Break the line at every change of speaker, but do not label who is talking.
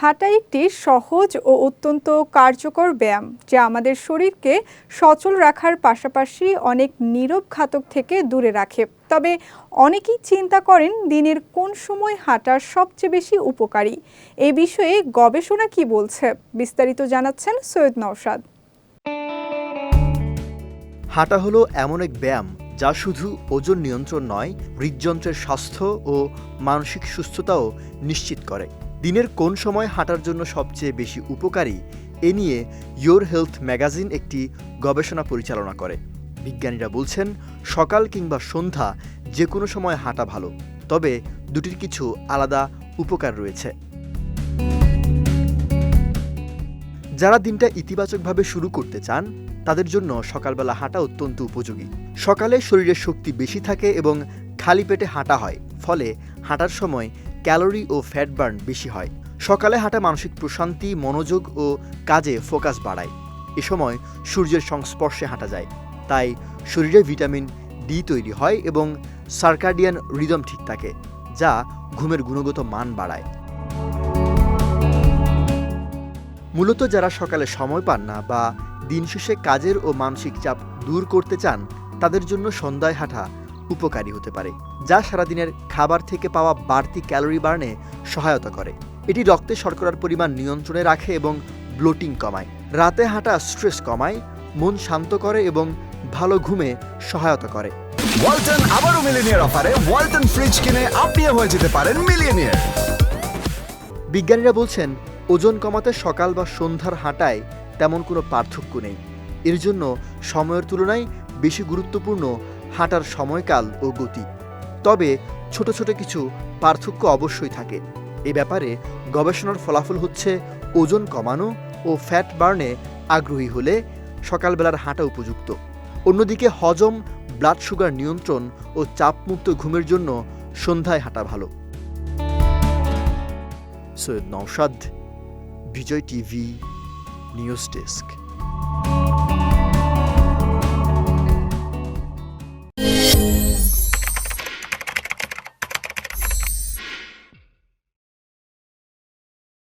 হাঁটা একটি সহজ ও অত্যন্ত কার্যকর ব্যায়াম, যা আমাদের শরীরকে সচল রাখার পাশাপাশি অনেক নীরব ঘাতক থেকে দূরে রাখে। তবে অনেকেই চিন্তা করেন দিনের কোন সময় হাঁটা সবচেয়ে বেশি উপকারী। এ বিষয়ে গবেষণা কি বলছে, বিস্তারিত জানাচ্ছেন সৈয়দ নওশাদ।
হাঁটা হলো এমন এক ব্যায়াম, যা শুধু ওজন নিয়ন্ত্রণ নয়, হৃদযন্ত্রের স্বাস্থ্য ও মানসিক সুস্থতাও নিশ্চিত করে। দিনের কোন সময় হাঁটার জন্য সবচেয়ে বেশি উপকারী, এ নিয়ে ইয়োর হেলথ ম্যাগাজিন একটি গবেষণা পরিচালনা করে। বিজ্ঞানীরা বলছেন, সকাল কিংবা সন্ধ্যা যে কোনো সময় হাঁটা ভালো, তবে দুটির কিছু আলাদা উপকার রয়েছে। যারা দিনটা ইতিবাচকভাবে শুরু করতে চান, তাদের জন্য সকালবেলা হাঁটা অত্যন্ত উপযোগী। সকালে শরীরের শক্তি বেশি থাকে এবং খালি পেটে হাঁটা হয়, ফলে হাঁটার সময় ক্যালোরি ও ফ্যাট বার্ন বেশি হয়। সকালে হাঁটা মানসিক প্রশান্তি, মনোযোগ ও কাজে ফোকাস বাড়ায়। এ সময় সূর্যের সংস্পর্শে হাঁটা যায়। তাই শরীরে ভিটামিন ডি তৈরি হয় এবং সার্কাডিয়ান রিদম ঠিক থাকে, যা ঘুমের গুণগত মান বাড়ায়। মূলত যারা সকালে সময় পান না বা দিন শেষে কাজের ও মানসিক চাপ দূর করতে চান, তাদের জন্য সন্ধ্যায় হাঁটা উপকারী হতে পারে যা সারাদিনের খাবার থেকে পাওয়া বাড়তি ক্যালোরি বার্নে সহায়তা করে। এটি রক্তে শর্করার পরিমাণ নিয়ন্ত্রণে রাখে এবং ব্লোটিং কমায়। রাতে হাঁটা স্ট্রেস কমায় মন শান্ত করে এবং ভালো ঘুমে সহায়তা করে।
ওয়ালটন আবারও মিলিনিয়ার অফারে ওয়ালটন ফ্রিজ কিনে আপনিও হয়ে যেতে পারেন মিলিয়নিয়ার।
বিজ্ঞানীরা বলছেন ওজন কমাতে সকাল বা সন্ধ্যার হাঁটায় তেমন কোনো পার্থক্য নেই। এর জন্য সময়ের তুলনায় বেশি গুরুত্বপূর্ণ হাঁটার সময়কাল ও গতি। তবে ছোট ছোট কিছু পার্থক্য অবশ্যই থাকে। এ ব্যাপারে গবেষণার ফলাফল হচ্ছে ওজন কমানো ও ফ্যাট বার্নে আগ্রহী হলে সকালবেলার হাঁটা উপযুক্ত। অন্যদিকে হজম, ব্লাড সুগার নিয়ন্ত্রণ ও চাপমুক্ত ঘুমের জন্য সন্ধ্যায় হাঁটা ভালো। Syed Naushad, Bijoy TV, news desk.